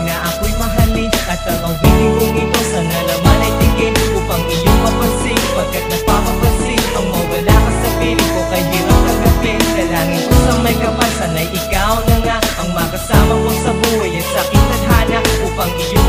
na Ako'y naako'y mahalin At ang awinin kong ito sa nalaman ay tingin Upang iyong mapansin. Pagkat napapapansin Ang mawala ka sa piling ko kay hirap tanggapin Dalangin ko sa may kapal Sana'y ikaw na nga Ang makasama ko sa buhay at sa aking tadhana Upang iyong